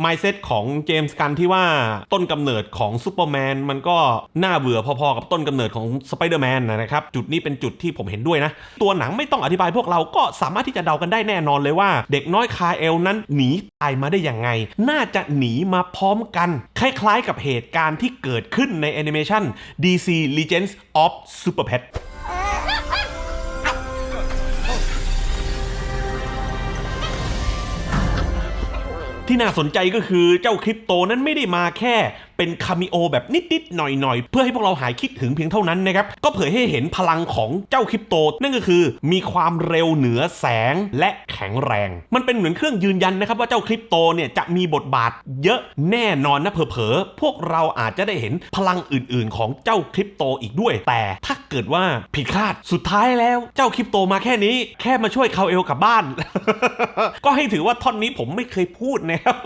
ไมเซตของเจมส์กันที่ว่าต้นกำเนิดของซูเปอร์แมนมันก็น่าเบื่อพอๆกับต้นกำเนิดของสไปเดอร์แมนนะครับ จุดนี้เป็นจุดที่ผมเห็นด้วยนะ ตัวหนังไม่ต้องอธิบายพวกเราก็สามารถที่จะเดากันได้แน่นอนเลยว่า เด็กน้อยคาเอลนั้นหนีตายมาได้ยังไง น่าจะหนีมาพร้อมกัน คล้ายๆกับเหตุการณ์ที่เกิดขึ้นในแอนิเมชัน DC Legends of Super Pet ที่น่าสนใจก็คือเจ้าคริปโตนั้นไม่ได้มาแค่ เป็นคามิโอแบบนิดๆหน่อยๆ เพื่อให้พวกเราหายคิดถึงเพียงเท่านั้นนะครับ ก็เผยให้เห็นพลังของเจ้าคริปโต นั่นก็คือมีความเร็วเหนือแสงและแข็งแรง มันเป็นเหมือนเครื่องยืนยันนะครับว่าเจ้าคริปโตเนี่ยจะมีบทบาทเยอะแน่นอนนะเผลอๆพวกเราอาจจะได้เห็นพลังอื่นๆ ของเจ้าคริปโตอีกด้วย แต่ถ้าเกิดว่าผิดคาดสุดท้ายแล้วเจ้าคริปโตมาแค่นี้ แค่มาช่วยคาเอลกลับบ้าน ก็ให้ถือว่าท่อนนี้ผมไม่เคยพูดนะครับ